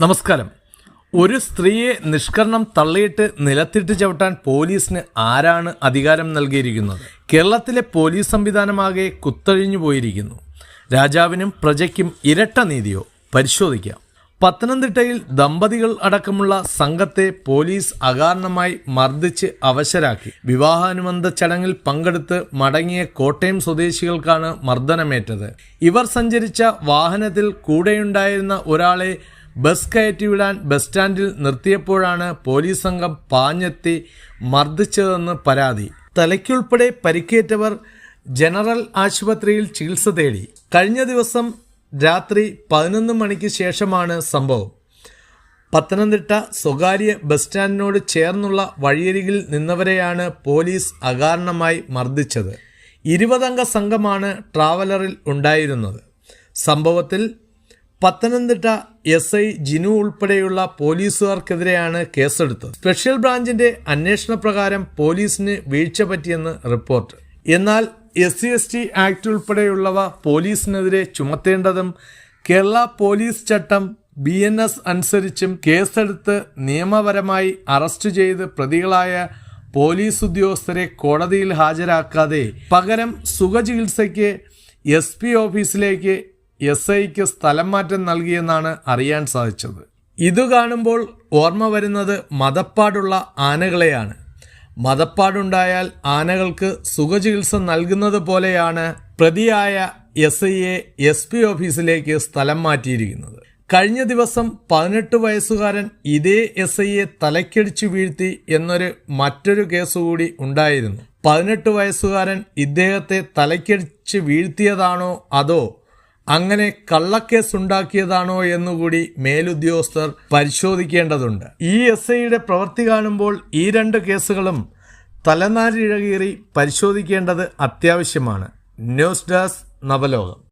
നമസ്കാരം. ഒരു സ്ത്രീയെ നിഷ്കരണം തള്ളിയിട്ട് നിലത്തിട്ട് ചവിട്ടാൻ പോലീസിന് ആരാണ് അധികാരം നൽകിയിരിക്കുന്നത്? കേരളത്തിലെ പോലീസ് സംവിധാനമാകെ കുത്തഴിഞ്ഞു പോയിരിക്കുന്നു. രാജാവിനും പ്രജയ്ക്കും ഇരട്ട നീതിയോ? പരിശോധിക്കാം. പത്തനംതിട്ടയിൽ ദമ്പതികൾ അടക്കമുള്ള സംഘത്തെ പോലീസ് അകാരണമായി മർദ്ദിച്ച് അവശരാക്കി. വിവാഹാനുബന്ധ ചടങ്ങിൽ പങ്കെടുത്ത് മടങ്ങിയ കോട്ടയം സ്വദേശികൾക്കാണ് മർദ്ദനമേറ്റത്. ഇവർ സഞ്ചരിച്ച വാഹനത്തിൽ കൂടെയുണ്ടായിരുന്ന ഒരാളെ ബസ് കയറ്റിവിടാൻ ബസ് സ്റ്റാൻഡിൽ നിർത്തിയപ്പോഴാണ് പോലീസ് സംഘം പാഞ്ഞെത്തി മർദ്ദിച്ചതെന്ന് പരാതി. തലയ്ക്കുൾപ്പെടെ പരിക്കേറ്റവർ ജനറൽ ആശുപത്രിയിൽ ചികിത്സ തേടി. കഴിഞ്ഞ ദിവസം രാത്രി പതിനൊന്ന് മണിക്ക് ശേഷമാണ് സംഭവം. പത്തനംതിട്ട സ്വകാര്യ ബസ് സ്റ്റാൻഡിനോട് ചേർന്നുള്ള വഴിയരികിൽ നിന്നവരെയാണ് പോലീസ് അകാരണമായി മർദ്ദിച്ചത്. ഇരുപതംഗ സംഘമാണ് ട്രാവലറിൽ ഉണ്ടായിരുന്നത്. സംഭവത്തിൽ പത്തനംതിട്ട എസ് ഐ ജിനു ഉൾപ്പെടെയുള്ള പോലീസുകാർക്കെതിരെയാണ് കേസെടുത്തത്. സ്പെഷ്യൽ ബ്രാഞ്ചിന്റെ അന്വേഷണ പ്രകാരം പോലീസിന് വീഴ്ച പറ്റിയെന്ന് റിപ്പോർട്ട്. എന്നാൽ S C S T act ഉൾപ്പെടെയുള്ളവ പോലീസിനെതിരെ ചുമത്തേണ്ടതും കേരള പോലീസ് ചട്ടം ബി എൻ എസ് അനുസരിച്ചും കേസെടുത്ത് നിയമപരമായി അറസ്റ്റ് ചെയ്ത് പ്രതികളായ പോലീസ് ഉദ്യോഗസ്ഥരെ കോടതിയിൽ ഹാജരാക്കാതെ പകരം സുഖചികിത്സയ്ക്ക് എസ് പി ഓഫീസിലേക്ക് എസ് ഐക്ക് സ്ഥലം മാറ്റം നൽകിയെന്നാണ് അറിയാൻ സാധിച്ചത്. ഇത് കാണുമ്പോൾ ഓർമ്മ വരുന്നത് മതപ്പാടുള്ള ആനകളെയാണ്. മതപ്പാടുണ്ടായാൽ ആനകൾക്ക് സുഖചികിത്സ നൽകുന്നത് പോലെയാണ് പ്രതിയായ എസ് ഐയെ എസ് പി ഓഫീസിലേക്ക് സ്ഥലം മാറ്റിയിരിക്കുന്നത്. കഴിഞ്ഞ ദിവസം പതിനെട്ട് വയസ്സുകാരൻ ഇതേ എസ് ഐയെ തലക്കടിച്ചു വീഴ്ത്തി എന്നൊരു മറ്റൊരു കേസ് കൂടി ഉണ്ടായിരുന്നു. പതിനെട്ട് വയസ്സുകാരൻ ഇദ്ദേഹത്തെ തലക്കടിച്ച് വീഴ്ത്തിയതാണോ അതോ അങ്ങനെ കള്ളക്കേസ് ഉണ്ടാക്കിയതാണോ എന്നുകൂടി മേലുദ്യോഗസ്ഥർ പരിശോധിക്കേണ്ടതുണ്ട്. ഈ എസ് ഐയുടെ പ്രവൃത്തി കാണുമ്പോൾ ഈ രണ്ട് കേസുകളും തലനാരിഴകീറി പരിശോധിക്കേണ്ടത് അത്യാവശ്യമാണ്. News desk Navalokam.